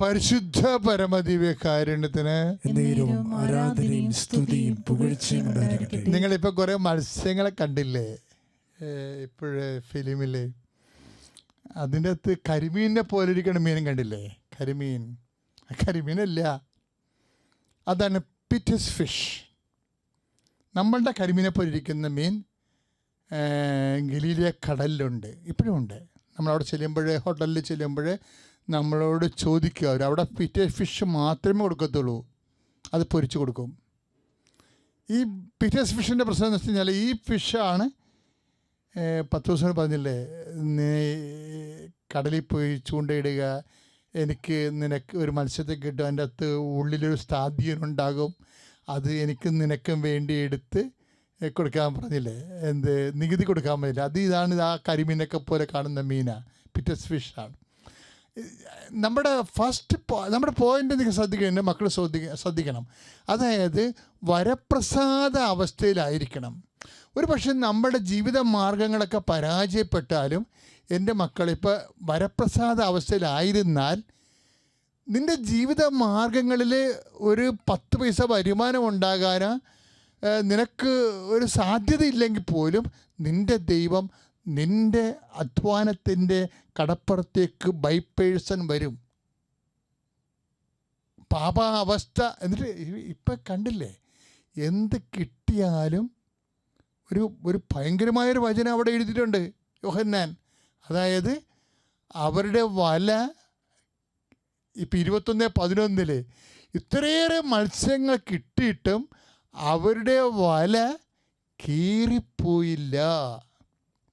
പരിശുദ്ധ പരമദിവ്യകാരുണ്യത്തിന് എന്നേരവും ആരാധനയും സ്തുതിയും പുകഴ്ചയും ഉണ്ടായിരിക്കട്ടെ നിങ്ങളിപ്പോൾ കുറേ മത്സ്യങ്ങളെ കണ്ടില്ലേ? ഇപ്പോഴേ ഫിലിമിൽ. അതിന്റെ അകത്ത് കരിമീനിനെ പോലെ ഇരിക്കണ മീനും കണ്ടില്ലേ? കരിമീൻ. ആ കരിമീനല്ല. അതാണ് പിറ്റസ് ഫിഷ്. നമ്മളുടെ കരിമീനെ പോലെ ഇരിക്കുന്ന മീൻ ഗലീലിയ കടലിലുണ്ട്. ഇപ്പോഴും ഉണ്ട്. നമ്മളവിടെ ചെല്ലുമ്പോൾ ഹോട്ടലിൽ ചെല്ലുമ്പോൾ നമ്മളോട് ചോദിക്കുക. അവർ അവിടെ പിറ്റേ ഫിഷ് മാത്രമേ കൊടുക്കത്തുള്ളൂ. അത് പൊരിച്ചു കൊടുക്കും. ഈ പിറ്റേസ് ഫിഷിന്റെ പ്രശ്നം എന്ന് വെച്ച് കഴിഞ്ഞാൽ ഈ ഫിഷാണ് പത്ത് ദിവസം പറഞ്ഞില്ലേ നീ കടലിൽ പോയി ചൂണ്ടയിടുക എനിക്ക് നിനക്ക് ഒരു മത്സ്യത്തെ കിട്ടും അതിന്റെ അകത്ത് ഉള്ളിലൊരു സ്ഥാദ്യനുണ്ടാകും അത് എനിക്ക് നിനക്കും വേണ്ടി എടുത്ത് കൊടുക്കാൻ പറഞ്ഞില്ലേ എന്ത് നികുതി കൊടുക്കാൻ പറ്റില്ല അത് ഇതാണ് ഇത് ആ കരിമീനൊക്കെ പോലെ കാണുന്ന മീനാണ് പിറ്റസ് ഫിഷാണ് നമ്മുടെ ഫസ്റ്റ് നമ്മുടെ പോയിന്റ് നിങ്ങൾ ശ്രദ്ധിക്കേണ്ട മക്കൾ ശ്രദ്ധിക്ക ശ്രദ്ധിക്കണം. അതായത് വരപ്രസാദ അവസ്ഥയിലായിരിക്കണം. ഒരു പക്ഷേ നമ്മുടെ ജീവിത മാർഗങ്ങളൊക്കെ പരാജയപ്പെട്ടാലും എന്റെ മക്കളിപ്പോൾ വരപ്രസാദ അവസ്ഥയിലായിരുന്നാൽ നിന്റെ ജീവിത മാർഗങ്ങളിൽ ഒരു പത്ത് പൈസ വരുമാനം ഉണ്ടാകാനോ നിനക്ക് ഒരു സാധ്യത ഇല്ലെങ്കിൽ പോലും നിന്റെ ദൈവം നിന്റെ അധ്വാനത്തിന്റെ കടപ്പുറത്തേക്ക് ബൈ പേഴ്സൺ വരും പാപാവസ്ഥ എന്നിട്ട് ഇപ്പം കണ്ടില്ലേ? എന്ത് കിട്ടിയാലും ഒരു ഒരു ഭയങ്കരമായൊരു വചനം അവിടെ എഴുതിയിട്ടുണ്ട് യോഹന്നാൻ. അതായത് അവരുടെ വല ഇപ്പം ഇരുപത്തൊന്ന് പതിനൊന്നിൽ ഇത്രയേറെ മത്സ്യങ്ങൾ കിട്ടിയിട്ടും അവരുടെ വല കീറിപ്പോയില്ല.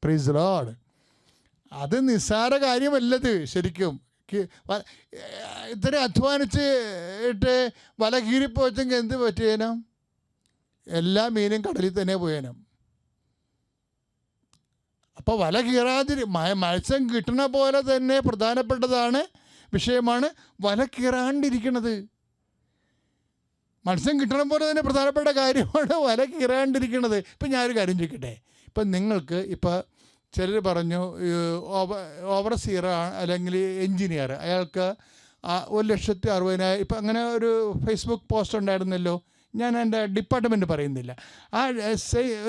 പ്രൈസ് ലോഡ് അത് നിസ്സാര കാര്യമല്ലത് ശരിക്കും. ഇത്ര അധ്വാനിച്ച് ഇട്ട് വല കീറിപ്പോച്ചെങ്കിൽ എന്ത് പറ്റിയേനും? എല്ലാ മീനും കടലിൽ തന്നെ പോയേനും. അപ്പോൾ വല കീറാതിരി മത്സ്യം കിട്ടണ പോലെ തന്നെ പ്രധാനപ്പെട്ടതാണ് വിഷയമാണ് വല കീറാണ്ടിരിക്കണത്. മത്സ്യം കിട്ടണ പോലെ തന്നെ പ്രധാനപ്പെട്ട കാര്യമാണ് വല കീറാണ്ടിരിക്കണത്. ഇപ്പം ഞാനൊരു കാര്യം ചോദിക്കട്ടെ? ഇപ്പം നിങ്ങൾക്ക് ഇപ്പോൾ ചിലർ പറഞ്ഞു ഓവർ ഓവ ഓവർസീർ അല്ലെങ്കിൽ എൻജിനീയർ അയാൾക്ക് ഒരു ലക്ഷത്തി അറുപതിനായിരം ഇപ്പം അങ്ങനെ ഒരു ഫേസ്ബുക്ക് പോസ്റ്റ് ഉണ്ടായിരുന്നല്ലോ. ഞാൻ എന്റെ ഡിപ്പാർട്ട്മെന്റ് പറയുന്നില്ല. ആ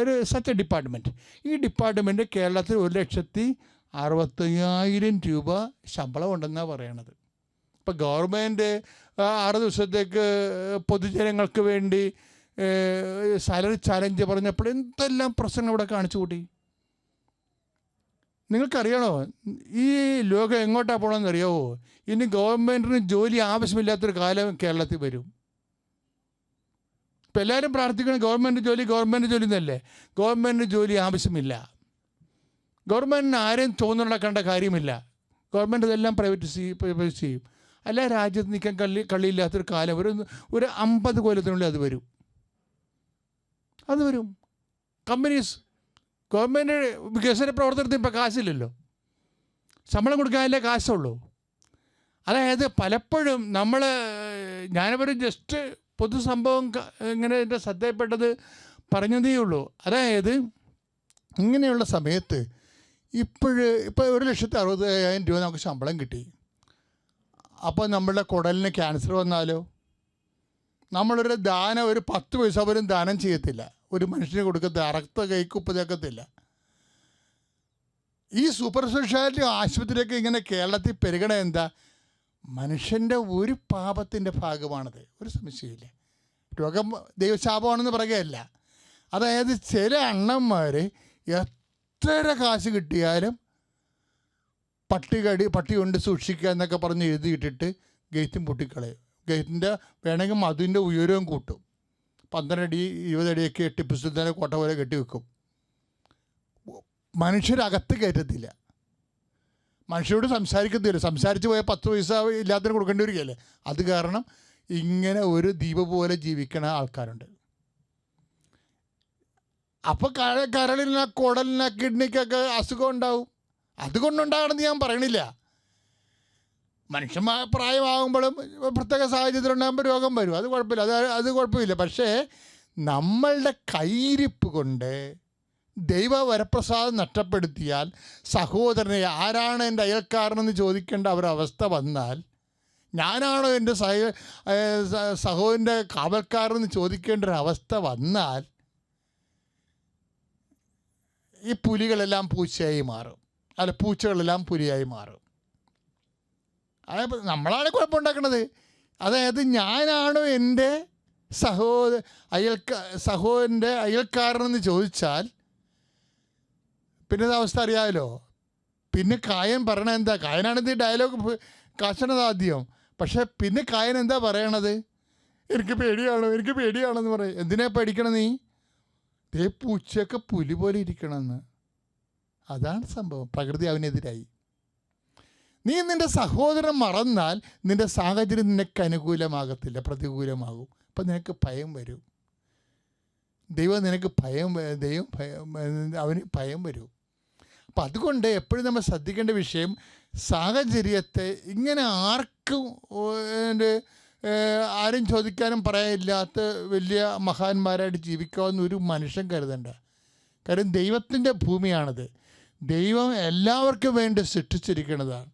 ഒരു സത്യ ഡിപ്പാർട്ട്മെന്റ്. ഈ ഡിപ്പാർട്ട്മെന്റ് കേരളത്തിൽ ഒരു ലക്ഷത്തി അറുപത്തയ്യായിരം രൂപ ശമ്പളം ഉണ്ടെന്നാണ് പറയണത്. ഇപ്പം ഗവൺമെന്റ് ആറ് ദിവസത്തേക്ക് പൊതുജനങ്ങൾക്ക് വേണ്ടി സാലറി ചാലഞ്ച് പറഞ്ഞപ്പോൾ എന്തെല്ലാം പ്രശ്നങ്ങൾ ഇവിടെ കാണിച്ചു കൂട്ടി? നിങ്ങൾക്കറിയണോ? ഈ ലോകം എങ്ങോട്ടാണ് പോകണമെന്ന് അറിയാവോ? ഇനി ഗവൺമെന്റിന് ജോലി ആവശ്യമില്ലാത്തൊരു കാലം കേരളത്തിൽ വരും. ഇപ്പം എല്ലാവരും പ്രാർത്ഥിക്കണം ഗവൺമെന്റ് ജോലി ഗവൺമെന്റ് ജോലി എന്നല്ലേ? ഗവൺമെന്റ് ജോലി ആവശ്യമില്ല. ഗവൺമെന്റിന് ആരെയും തോന്നുന്നുണ്ടാക്കേണ്ട കാര്യമില്ല. ഗവൺമെന്റ് ഇതെല്ലാം പ്രൈവറ്റ് ചെയ്യും. അല്ല രാജ്യത്ത് നിൽക്കാൻ കള്ളി കള്ളിയില്ലാത്തൊരു കാലം ഒരു ഒരു അമ്പത് കൊല്ലത്തിനുള്ളിൽ അത് വരും. അത് വരും. കമ്പനീസ് ഗവൺമെന്റ് വികസന പ്രവർത്തനത്തിന് ഇപ്പോൾ കാശില്ലല്ലോ. ശമ്പളം കൊടുക്കാനല്ലേ കാശുള്ളൂ. അതായത് പലപ്പോഴും നമ്മൾ ഞാനൊരു ജസ്റ്റ് പൊതുസംഭവം ഇങ്ങനെ എന്റെ ശ്രദ്ധയിൽപ്പെട്ടത് പറഞ്ഞതേ ഉള്ളൂ. അതായത് ഇങ്ങനെയുള്ള സമയത്ത് ഇപ്പോഴ് ഇപ്പോൾ ഒരു ലക്ഷത്തി അറുപതിനായിരം രൂപ നമുക്ക് ശമ്പളം കിട്ടി. അപ്പോൾ നമ്മളുടെ കുടലിന് ക്യാൻസർ വന്നാലോ? നമ്മളൊരു ദാനം ഒരു പത്ത് പൈസ പോലും ദാനം ചെയ്യത്തില്ല. ഒരു മനുഷ്യന് കൊടുക്കത്തില്ല അറക്ത കൈക്കുപ്പ് തേക്കത്തില്ല ഈ സൂപ്പർ സ്പെഷ്യാലിറ്റി ആശുപത്രിയൊക്കെ ഇങ്ങനെ കേരളത്തിൽ പെരുകണ എന്താ? മനുഷ്യന്റെ ഒരു പാപത്തിന്റെ ഭാഗമാണത്. ഒരു സംശയമില്ല രോഗം ദൈവശാപമാണെന്ന് പറയുകയല്ല. അതായത് ചില അണ്ണന്മാർ എത്ര കാശ് കിട്ടിയാലും പട്ടി കടി പട്ടി കൊണ്ട് സൂക്ഷിക്കുക എന്നൊക്കെ പറഞ്ഞ് എഴുതിയിട്ടിട്ട് ഗേറ്റും പൊട്ടിക്കളയും. ഗേറ്റിന്റെ വേണമെങ്കിൽ മധുവിന്റെ ഉയരവും കൂട്ടും. പന്ത്രണ്ടടി ഇരുപതടിയൊക്കെ ടിപ്പു സുൽത്താനെ കോട്ട പോലെ കെട്ടി വെക്കും. മനുഷ്യരകത്ത് കയറ്റത്തില്ല. മനുഷ്യരോട് സംസാരിക്കത്തില്ല. സംസാരിച്ച് പോയാൽ പത്ത് പൈസ ഇല്ലാത്തതിന് കൊടുക്കേണ്ടി വരികയല്ലേ? അത് കാരണം ഇങ്ങനെ ഒരു ദ്വീപ് പോലെ ജീവിക്കണ ആൾക്കാരുണ്ട്. അപ്പോൾ കരളിന് കുടലിന് കിഡ്നിക്കൊക്കെ അസുഖം ഉണ്ടാവും. അതുകൊണ്ടുണ്ടാകണമെന്ന് ഞാൻ പറയണില്ല. മനുഷ്യന്മാർ പ്രായമാകുമ്പോഴും പ്രത്യേക സാഹചര്യത്തിലുണ്ടാകുമ്പോൾ രോഗം വരും. അത് കുഴപ്പമില്ല. അത് അത് കുഴപ്പമില്ല. പക്ഷേ നമ്മളുടെ കൈയിരിപ്പ് കൊണ്ട് ദൈവ വരപ്രസാദം നഷ്ടപ്പെടുത്തിയാൽ സഹോദരനെ ആരാണ് എന്റെ അയൽക്കാരനെന്ന് ചോദിക്കേണ്ട ഒരവസ്ഥ വന്നാൽ ഞാനാണോ എന്റെ സഹ സഹോദരന്റെ കാവൽക്കാരെന്ന് ചോദിക്കേണ്ട ഒരു അവസ്ഥ വന്നാൽ ഈ പുലികളെല്ലാം പൂച്ചയായി മാറും. അല്ല പൂച്ചകളെല്ലാം പുലിയായി മാറും. അതായത് നമ്മളാണ് കുഴപ്പമുണ്ടാക്കുന്നത് അതായത് ഞാനാണോ എന്റെ സഹോദ അയൽക്ക സഹോദരന്റെ അയൽക്കാരനെന്ന് ചോദിച്ചാൽ പിന്നെ അവസ്ഥ അറിയാമല്ലോ പിന്നെ കായൻ പറയണത് എന്താ? കായനാണ് ഇത് ഡയലോഗ് കാശണത് ആദ്യം. പക്ഷേ പിന്നെ കായൻ എന്താ പറയണത്? എനിക്ക് പേടിയാണോ എനിക്ക് പേടിയാണെന്ന് പറയും. എന്തിനാ പേടിക്കണം നീ? ദേ പൂച്ചയൊക്കെ പുലി പോലെ ഇരിക്കണമെന്ന് അതാണ് സംഭവം. പ്രകൃതി അവനെതിരായി. നീ നിന്റെ സഹോദരൻ മറന്നാൽ നിന്റെ സാഹചര്യം നിനക്ക് അനുകൂലമാകത്തില്ല പ്രതികൂലമാകും. അപ്പം നിനക്ക് ഭയം വരും. ദൈവം നിനക്ക് ഭയം ദൈവം ഭയം അവന് ഭയം വരും. അപ്പം അതുകൊണ്ട് എപ്പോഴും നമ്മൾ ശ്രദ്ധിക്കേണ്ട വിഷയം സാഹചര്യത്തെ ഇങ്ങനെ ആർക്കും ആരും ചോദിക്കാനും പറയാനില്ലാത്ത വലിയ മഹാന്മാരായിട്ട് ജീവിക്കാവുന്ന ഒരു മനുഷ്യൻ കരുതണ്ട. കാരണം ദൈവത്തിന്റെ ഭൂമിയാണത്. ദൈവം എല്ലാവർക്കും വേണ്ടി സൃഷ്ടിച്ചിരിക്കുന്നതാണ്.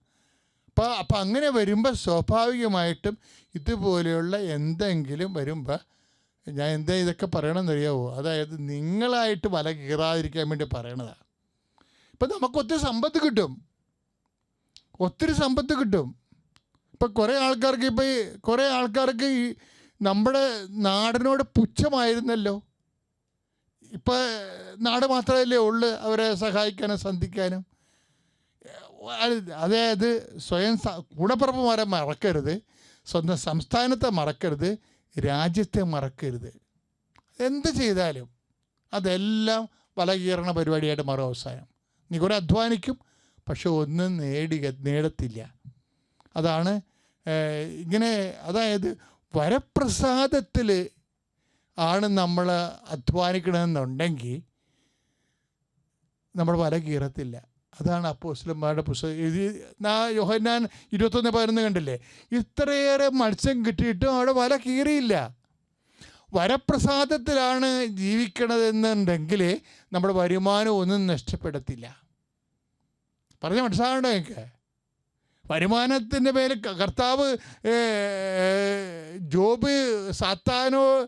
അപ്പോൾ അപ്പം അങ്ങനെ വരുമ്പോൾ സ്വാഭാവികമായിട്ടും ഇതുപോലെയുള്ള എന്തെങ്കിലും വരുമ്പോൾ ഞാൻ എന്താ ഇതൊക്കെ പറയണമെന്നറിയാവോ അതായത് നിങ്ങളായിട്ട് വല കീറാതിരിക്കാൻ വേണ്ടി പറയണതാണ് ഇപ്പം നമുക്ക് ഒത്തിരി സമ്പത്ത് കിട്ടും. ഒത്തിരി സമ്പത്ത് കിട്ടും. ഇപ്പം കുറേ ആൾക്കാർക്ക് ഇപ്പം ഈ കുറേ ആൾക്കാർക്ക് ഈ നമ്മുടെ നാടിനോട് പുച്ഛമായിരുന്നല്ലോ. ഇപ്പം നാട് മാത്രമല്ലേ ഉള്ളു അവരെ സഹായിക്കാനും സന്ധിക്കാനും. അതായത് സ്വയം കൂടപ്പിറപ്പുമാരെ മറക്കരുത്. സ്വന്തം സംസ്ഥാനത്തെ മറക്കരുത്. രാജ്യത്തെ മറക്കരുത്. എന്ത് ചെയ്താലും അതെല്ലാം വലകീറണ പരിപാടിയായിട്ട് മാറും അവസാനം. നീ കുറേ അധ്വാനിക്കും പക്ഷെ ഒന്നും നേടി നേടത്തില്ല. അതാണ് ഇങ്ങനെ അതായത് വരപ്രസാദത്തിൽ ആണ് നമ്മൾ അധ്വാനിക്കണമെന്നുണ്ടെങ്കിൽ നമ്മൾ വല കീറത്തില്ല അതാണ് അപ്പോസ്ലന്മാരുടെ പുസ്തകം. ഇത് യോഹന്നാൻ ഇരുപത്തൊന്ന് പതിനൊന്ന് കണ്ടില്ലേ? ഇത്രയേറെ മത്സ്യം കിട്ടിയിട്ടും അവിടെ വല കീറിയില്ല. വരപ്രസാദത്തിലാണ് ജീവിക്കണതെന്നുണ്ടെങ്കിൽ നമ്മുടെ വരുമാനം ഒന്നും നഷ്ടപ്പെടത്തില്ല. പറഞ്ഞ മനസ്സിലാകണ്ടോ എനിക്ക് വരുമാനത്തിന്റെ പേര് കർത്താവ് ജോബ് സാത്താനോ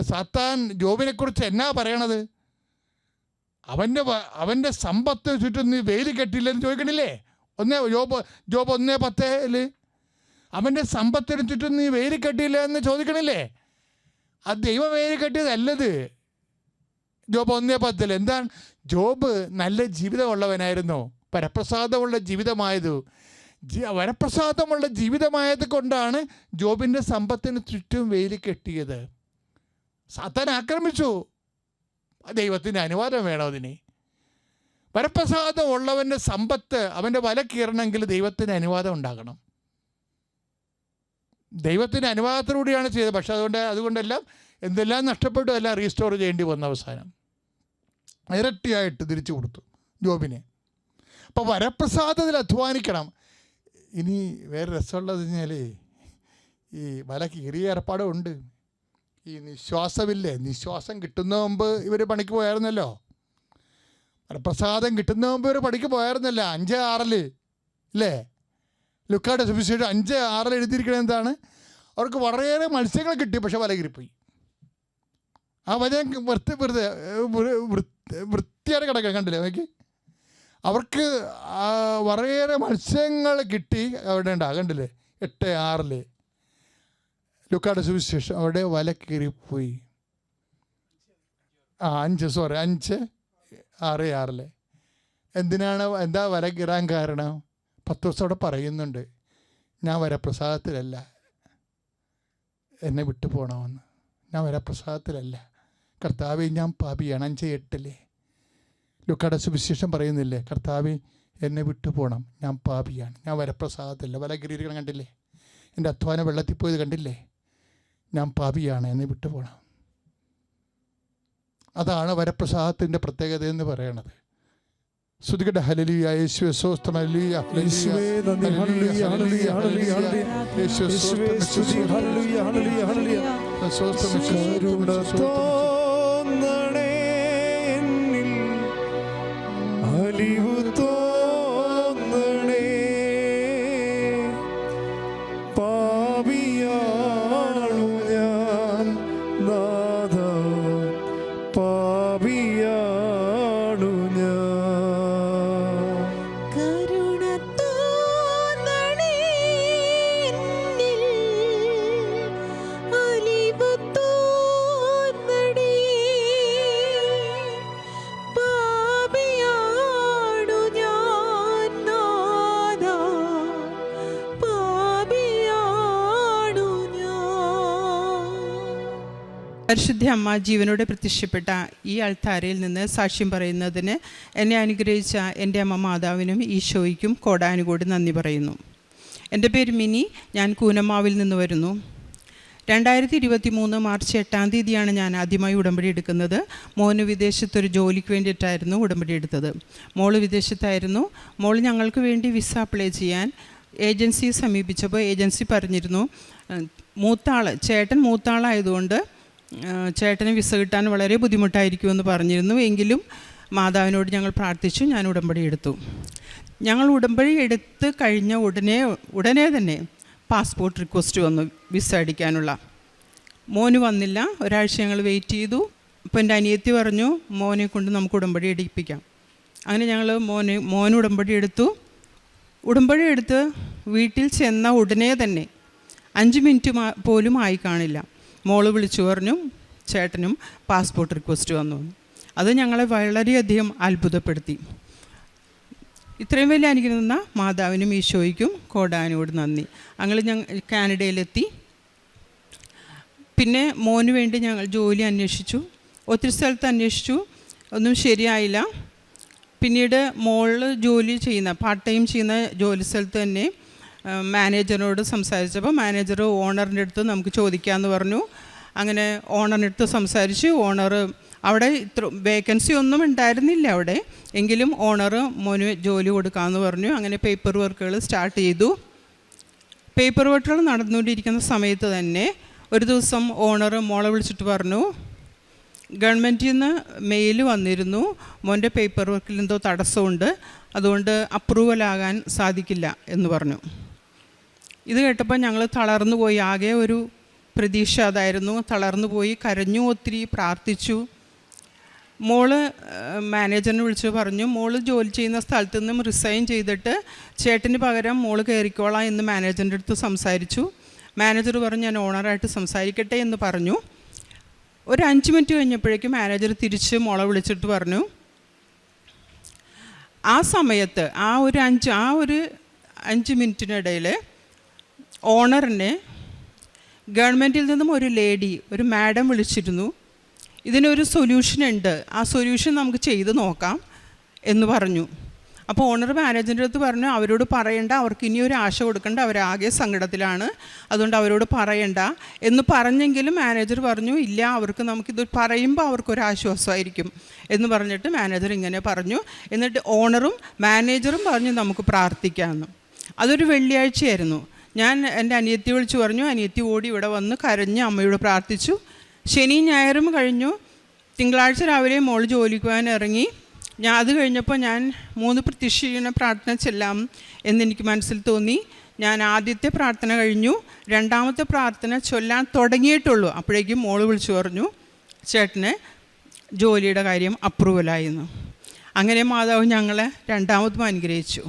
സാത്താൻ ജോബിനെക്കുറിച്ച് എന്നാ പറയണത്? അവന്റെ അവന്റെ സമ്പത്ത് ചുറ്റും നീ വേലി കെട്ടില്ലെന്ന് ചോദിക്കണില്ലേ? ഒന്നേ ജോബ് ജോബ് ഒന്നേ പത്തേൽ അവന്റെ സമ്പത്തിന് ചുറ്റും നീ വേലി കെട്ടിയില്ല എന്ന് ചോദിക്കണില്ലേ? ആ ദൈവം വേലി കെട്ടിയതല്ലത്. ജോബ് ഒന്നേ പത്തിൽ എന്താണ്? ജോബ് നല്ല ജീവിതമുള്ളവനായിരുന്നു. വരപ്രസാദമുള്ള ജീവിതമായത്. വരപ്രസാദമുള്ള ജീവിതമായത് കൊണ്ടാണ് ജോബിന്റെ സമ്പത്തിന് ചുറ്റും വേലി കെട്ടിയത്. സാത്താൻ ആക്രമിച്ചു. ദൈവത്തിന്റെ അനുവാദം വേണം അതിന്? വരപ്രസാദമുള്ളവന്റെ സമ്പത്ത് അവന്റെ വല കീറണമെങ്കിൽ ദൈവത്തിന് അനുവാദം ഉണ്ടാകണം. ദൈവത്തിന്റെ അനുവാദത്തിലൂടെയാണ് ചെയ്തത്. പക്ഷേ അതുകൊണ്ട് അതുകൊണ്ടെല്ലാം എന്തെല്ലാം നഷ്ടപ്പെട്ടു എല്ലാം റീസ്റ്റോർ ചെയ്യേണ്ടി വന്ന അവസാനം. ഇരട്ടിയായിട്ട് തിരിച്ചു കൊടുത്തു ജോബിനെ. അപ്പോൾ വരപ്രസാദത്തിൽ അധ്വാനിക്കണം. ഇനി വേറെ രസമുള്ളത് കഴിഞ്ഞാൽ ഈ വല കീറിയ ഏർപ്പാടും ഉണ്ട്. ഈ നിശ്വാസമില്ലേ? നിശ്വാസം കിട്ടുന്ന മുമ്പ് ഇവർ പണിക്ക് പോയായിരുന്നല്ലോ. വരപ്രസാദം കിട്ടുന്ന മുമ്പ് ഇവർ പണിക്ക് പോയായിരുന്നല്ലോ അഞ്ച് ആറിൽ ഇല്ലേ? ലുക്കാട്ട് സുവിശേഷം അഞ്ച് ആറിൽ എഴുതിയിരിക്കണത് എന്താണ്? അവർക്ക് വളരെയേറെ മത്സ്യങ്ങൾ കിട്ടി പക്ഷെ വലകിരിപ്പോയി ആ വചനം വൃത്തി വെറുതെ വൃത്തിയായിട്ട് കിടക്കണം കണ്ടില്ലേ നോക്കി? അവർക്ക് വളരെയേറെ മത്സ്യങ്ങൾ കിട്ടി അവിടെ ഉണ്ടാ കണ്ടില്ലേ? എട്ട് ആറിൽ ലുക്കാട് സുവിശേഷം. അവിടെ വല കീറിപ്പോയി ആ അഞ്ച് സോറി അഞ്ച് ആറ് ആറിൽ. എന്തിനാണ് എന്താ വല കീറാൻ കാരണം? പത്ത് ദിവസം അവിടെ പറയുന്നുണ്ട്. ഞാൻ വരപ്രസാദത്തിലല്ല. എന്നെ വിട്ടു പോകണമെന്ന് ഞാൻ വരപ്രസാദത്തിലല്ല. കർത്താവെ ഞാൻ പാപിയാണ് അഞ്ച് എട്ടില്ലേ ലുക്കാട സുവിശേഷം പറയുന്നില്ലേ? കർത്താവെ എന്നെ വിട്ടു പോകണം ഞാൻ പാപിയാണ്. ഞാൻ വരപ്രസാദത്തില്ല വല കീറിയിരിക്കണം കണ്ടില്ലേ? എന്റെ അധ്വാനം വെള്ളത്തിൽ പോയത് കണ്ടില്ലേ? ഞാൻ പാപിയാണ് എന്നെ വിട്ടുപോകണം. അതാണ് വരപ്രസാദത്തിന്റെ പ്രത്യേകത എന്ന് പറയണത്. ശ്രുതികട ഹലലിയ യേശുവെ സ്വസ്തം യേശുവേ യേശുവേ സ്വസ്തം, പരിശുദ്ധ അമ്മ ജീവനോടെ പ്രത്യക്ഷപ്പെട്ട ഈ അൾത്താരയിൽ നിന്ന് സാക്ഷ്യം പറയുന്നതിന് എന്നെ അനുഗ്രഹിച്ച എന്റെ അമ്മ മാതാവിനും ഈശോയ്ക്കും കോടാനുകൂടി നന്ദി പറയുന്നു. എന്റെ പേര് മിനി ഞാൻ കൂനമ്മാവിൽ നിന്ന് വരുന്നു. രണ്ടായിരത്തി ഇരുപത്തി മൂന്ന് മാർച്ച് എട്ടാം തീയതിയാണ് ഞാൻ ആദ്യമായി ഉടമ്പടി എടുക്കുന്നത്. മോന് വിദേശത്തൊരു ജോലിക്ക് വേണ്ടിയിട്ടായിരുന്നു ഉടമ്പടി എടുത്തത്. മോൾ വിദേശത്തായിരുന്നു. മോൾ ഞങ്ങൾക്ക് വേണ്ടി വിസ അപ്ലൈ ചെയ്യാൻ ഏജൻസിയെ സമീപിച്ചപ്പോൾ ഏജൻസി പറഞ്ഞിരുന്നു. മൂത്താൾ ചേട്ടൻ മൂത്താളായതുകൊണ്ട് ചേട്ടന് വിസ കിട്ടാൻ വളരെ ബുദ്ധിമുട്ടായിരിക്കുമെന്ന് പറഞ്ഞിരുന്നു. എങ്കിലും മാതാവിനോട് ഞങ്ങൾ പ്രാർത്ഥിച്ചു ഞാൻ ഉടമ്പടി എടുത്തു. ഞങ്ങൾ ഉടമ്പടി എടുത്ത് കഴിഞ്ഞ ഉടനെ ഉടനെ തന്നെ പാസ്പോർട്ട് റിക്വസ്റ്റ് വന്നു വിസ അടിക്കാനുള്ള. മോന് വന്നില്ല. ഒരാഴ്ച ഞങ്ങൾ വെയിറ്റ് ചെയ്തു. അപ്പോൾ എന്റെ അനിയത്തി പറഞ്ഞു മോനെ കൊണ്ട് നമുക്ക് ഉടമ്പടി എടുപ്പിക്കാം. അങ്ങനെ ഞങ്ങൾ മോന് മോന് ഉടമ്പടി എടുത്തു. ഉടമ്പടി എടുത്ത് വീട്ടിൽ ചെന്ന ഉടനെ തന്നെ അഞ്ച് മിനിറ്റ് പോലും ആയി കാണില്ല. മോൾ വിളിച്ചു പറഞ്ഞു ചേട്ടനും പാസ്പോർട്ട് റിക്വസ്റ്റ് വന്നു. അത് ഞങ്ങളെ വളരെയധികം അത്ഭുതപ്പെടുത്തി. ഇത്രയും വലിയ അനുഗ്രഹം മാതാവിനും ഈശോയ്ക്കും കോടാനോട് നന്ദി. ഞങ്ങൾ ഞങ്ങൾ കാനഡയിലെത്തി. പിന്നെ മോന് വേണ്ടി ഞങ്ങൾ ജോലി അന്വേഷിച്ചു. ഒത്തിരി സ്ഥലത്ത് അന്വേഷിച്ചു. ഒന്നും ശരിയായില്ല. പിന്നീട് മോൾ ജോലി ചെയ്യുന്ന പാർട്ട് ടൈം ചെയ്യുന്ന ജോലി സ്ഥലത്ത് തന്നെ മാനേജറിനോട് സംസാരിച്ചപ്പോൾ മാനേജർ ഓണറിന്റെ അടുത്ത് നമുക്ക് ചോദിക്കാമെന്ന് പറഞ്ഞു. അങ്ങനെ ഓണറിന്റെ അടുത്ത് സംസാരിച്ച് ഓണർ അവിടെ ഇത്ര വേക്കൻസി ഒന്നും ഉണ്ടായിരുന്നില്ല അവിടെ. എങ്കിലും ഓണർ മോന് ജോലി കൊടുക്കാമെന്ന് പറഞ്ഞു. അങ്ങനെ പേപ്പർ വർക്കുകൾ സ്റ്റാർട്ട് ചെയ്തു. പേപ്പർ വർക്കുകൾ നടന്നുകൊണ്ടിരിക്കുന്ന സമയത്ത് തന്നെ ഒരു ദിവസം ഓണർ മോളെ വിളിച്ചിട്ട് പറഞ്ഞു ഗവൺമെന്റിൽ നിന്ന് മെയിൽ വന്നിരുന്നു. മോന്റെ പേപ്പർ വർക്കിൽ എന്തോ തടസ്സമുണ്ട്. അതുകൊണ്ട് അപ്രൂവൽ ആകാൻ സാധിക്കില്ല എന്ന് പറഞ്ഞു. ഇത് കേട്ടപ്പോൾ ഞങ്ങൾ തളർന്നു പോയി. ആകെ ഒരു പ്രതീക്ഷ അതായിരുന്നു. തളർന്നു പോയി കരഞ്ഞു ഒത്തിരി പ്രാർത്ഥിച്ചു. മോൾ മാനേജറിനെ വിളിച്ച് പറഞ്ഞു മോൾ ജോലി ചെയ്യുന്ന സ്ഥലത്തു നിന്നും റിസൈൻ ചെയ്തിട്ട് ചേട്ടന് പകരം മോൾ കയറിക്കോളാം എന്ന് മാനേജറിന്റെ അടുത്ത് സംസാരിച്ചു. മാനേജർ പറഞ്ഞു ഞാൻ ഓണറായിട്ട് സംസാരിക്കട്ടെ എന്ന് പറഞ്ഞു. ഒരു അഞ്ച് മിനിറ്റ് കഴിഞ്ഞപ്പോഴേക്കും മാനേജർ തിരിച്ച് മോളെ വിളിച്ചിട്ട് പറഞ്ഞു ആ സമയത്ത് ആ ഒരു അഞ്ച് ആ ഒരു അഞ്ച് മിനിറ്റിനിടയിൽ ഓണറിനെ ഗവൺമെന്റിൽ നിന്നും ഒരു ലേഡി ഒരു മാഡം വിളിച്ചിരുന്നു. ഇതിനൊരു സൊല്യൂഷൻ ഉണ്ട്. ആ സൊല്യൂഷൻ നമുക്ക് ചെയ്ത് നോക്കാം എന്ന് പറഞ്ഞു. അപ്പോൾ ഓണർ മാനേജറിന്റെ അടുത്ത് പറഞ്ഞു അവരോട് പറയണ്ട അവർക്ക് ഇനിയൊരു ആശ കൊടുക്കണ്ട അവരാകെ സങ്കടത്തിലാണ്. അതുകൊണ്ട് അവരോട് പറയണ്ട എന്ന് പറഞ്ഞെങ്കിലും മാനേജർ പറഞ്ഞു ഇല്ല അവർക്ക് നമുക്കിത് പറയുമ്പോൾ അവർക്കൊരു ആശ്വാസമായിരിക്കും എന്ന് പറഞ്ഞിട്ട് മാനേജർ ഇങ്ങനെ പറഞ്ഞു. എന്നിട്ട് ഓണറും മാനേജറും പറഞ്ഞു നമുക്ക് പ്രാർത്ഥിക്കാമെന്ന്. അതൊരു വെള്ളിയാഴ്ചയായിരുന്നു. ഞാൻ എന്റെ അനിയത്തി വിളിച്ചു പറഞ്ഞു അനിയത്തി ഓടി ഇവിടെ വന്ന് കരഞ്ഞ് അമ്മയോട് പ്രാർത്ഥിച്ചു. ശനി ഞായറും കഴിഞ്ഞു. തിങ്കളാഴ്ച രാവിലെ മോൾ ജോലിക്ക് പോകാൻ ഇറങ്ങി. ഞാൻ അത് കഴിഞ്ഞപ്പോൾ ഞാൻ മൂന്ന് പ്രത്യക്ഷീണ പ്രാർത്ഥന ചെല്ലാം എന്നെനിക്ക് മനസ്സിൽ തോന്നി. ഞാൻ ആദ്യത്തെ പ്രാർത്ഥന കഴിഞ്ഞു. രണ്ടാമത്തെ പ്രാർത്ഥന ചൊല്ലാൻ തുടങ്ങിയിട്ടുള്ളൂ. അപ്പോഴേക്കും മോൾ വിളിച്ചു പറഞ്ഞു ചേട്ടന് ജോലിയുടെ കാര്യം അപ്രൂവലായിരുന്നു അങ്ങനെ മാതാവ് ഞങ്ങളെ രണ്ടാമതും അനുഗ്രഹിച്ചു.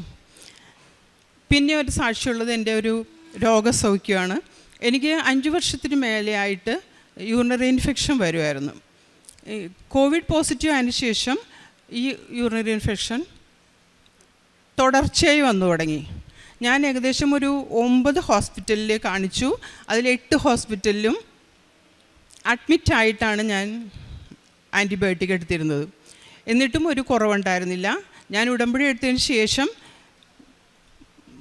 പിന്നെ ഒരു സാക്ഷിയുള്ളത് എന്റെ ഒരു രോഗസൗഖ്യമാണ്. എനിക്ക് അഞ്ച് വർഷത്തിന് മേലെയായിട്ട് യൂറിനറി ഇൻഫെക്ഷൻ വരുമായിരുന്നു കോവിഡ് പോസിറ്റീവ് ആയതിനു ശേഷം ഈ യൂറിനറി ഇൻഫെക്ഷൻ തുടർച്ചയായി വന്നു തുടങ്ങി. ഞാൻ ഏകദേശം ഒരു ഒമ്പത് ഹോസ്പിറ്റലിൽ കാണിച്ചു. അതിൽ എട്ട് ഹോസ്പിറ്റലിലും അഡ്മിറ്റ് ആയിട്ടാണ് ഞാൻ ആന്റിബയോട്ടിക് എടുത്തിരുന്നത്. എന്നിട്ടും ഒരു കുറവുണ്ടായിരുന്നില്ല. ഞാൻ ഉടമ്പടി എടുത്തതിന് ശേഷം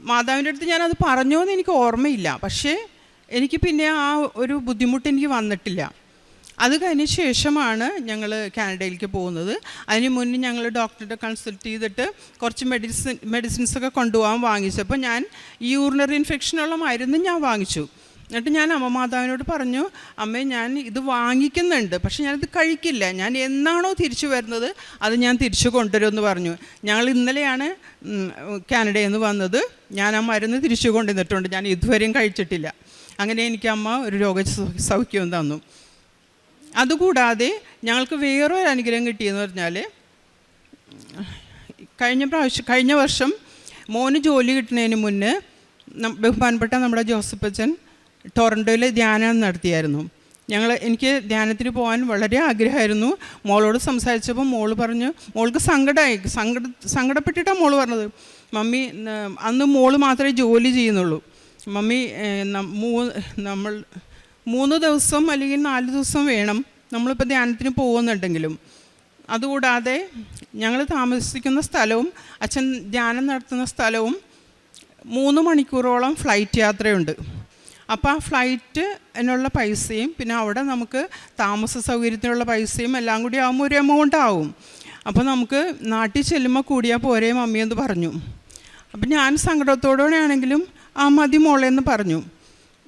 മാതാവിന്റെ അടുത്ത് ഞാനത് പറഞ്ഞോ എന്ന് എനിക്ക് ഓർമ്മയില്ല. പക്ഷേ എനിക്ക് പിന്നെ ആ ഒരു ബുദ്ധിമുട്ട് എനിക്ക് വന്നിട്ടില്ല. അത് കഴിഞ്ഞ ശേഷമാണ് ഞങ്ങൾ കാനഡയിലേക്ക് പോകുന്നത്. അതിന് മുന്നേ ഞങ്ങൾ ഡോക്ടറെ കൺസൾട്ട് ചെയ്തിട്ട് കുറച്ച് മെഡിസിൻ മെഡിസിൻസൊക്കെ കൊണ്ടുപോകാൻ വാങ്ങിച്ചപ്പോൾ ഞാൻ യൂറിനറി ഇൻഫെക്ഷനുള്ള മരുന്ന് ഞാൻ വാങ്ങിച്ചു. എന്നിട്ട് ഞാൻ അമ്മ മാതാവിനോട് പറഞ്ഞു അമ്മേ ഞാൻ ഇത് വാങ്ങിക്കുന്നുണ്ട് പക്ഷെ ഞാനിത് കഴിക്കില്ല. ഞാൻ എന്നാണോ തിരിച്ചു വരുന്നത് അത് ഞാൻ തിരിച്ചു കൊണ്ടുവരുമെന്ന് പറഞ്ഞു. ഞങ്ങൾ ഇന്നലെയാണ് കാനഡയിൽ നിന്ന് വന്നത്. ഞാൻ ആ മരുന്ന് തിരിച്ചു കൊണ്ടുവന്നിട്ടുണ്ട്. ഞാൻ ഇതുവരെയും കഴിച്ചിട്ടില്ല. അങ്ങനെ എനിക്ക് അമ്മ ഒരു രോഗ സൗഖ്യവും തന്നു. അതുകൂടാതെ ഞങ്ങൾക്ക് വേറൊരു അനുഗ്രഹം കിട്ടിയെന്ന് പറഞ്ഞാൽ കഴിഞ്ഞ പ്രാവശ്യം കഴിഞ്ഞ വർഷം മോന് ജോലി കിട്ടുന്നതിന് മുന്നേ ബഹുമാനപ്പെട്ട നമ്മുടെ ജോസഫ് അച്ഛൻ ടൊറന്റോയിൽ ധ്യാനം നടത്തിയായിരുന്നു. ഞങ്ങൾ എനിക്ക് ധ്യാനത്തിന് പോകാൻ വളരെ ആഗ്രഹമായിരുന്നു. മോളോട് സംസാരിച്ചപ്പോൾ മോൾ പറഞ്ഞു മോൾക്ക് സങ്കടമായി സങ്കട സങ്കടപ്പെട്ടിട്ടാണ് മോൾ പറഞ്ഞത്. മമ്മി അന്ന് മോൾ മാത്രമേ ജോലി ചെയ്യുന്നുള്ളൂ. മമ്മി നമ്മൾ മൂന്ന് ദിവസം അല്ലെങ്കിൽ നാല് ദിവസം വേണം നമ്മളിപ്പോൾ ധ്യാനത്തിന് പോകുന്നുണ്ടെങ്കിലും. അതുകൂടാതെ ഞങ്ങൾ താമസിക്കുന്ന സ്ഥലവും അച്ഛൻ ധ്യാനം നടത്തുന്ന സ്ഥലവും മൂന്ന് മണിക്കൂറോളം ഫ്ലൈറ്റ് യാത്രയുണ്ട്. അപ്പോൾ ആ ഫ്ലൈറ്റ് എന്നുള്ള പൈസയും പിന്നെ അവിടെ നമുക്ക് താമസ സൗകര്യത്തിനുള്ള പൈസയും എല്ലാം കൂടി ആകുമ്പോൾ ഒരു എമൗണ്ട് ആവും. അപ്പോൾ നമുക്ക് നാട്ടിൽ ചെല്ലുമ്പോൾ കൂടിയാൽ പോരേ മമ്മിയെന്ന് പറഞ്ഞു. അപ്പം ഞാൻ സങ്കടത്തോടെ ആണെങ്കിലും ആ മതി മോളെ എന്ന് പറഞ്ഞു.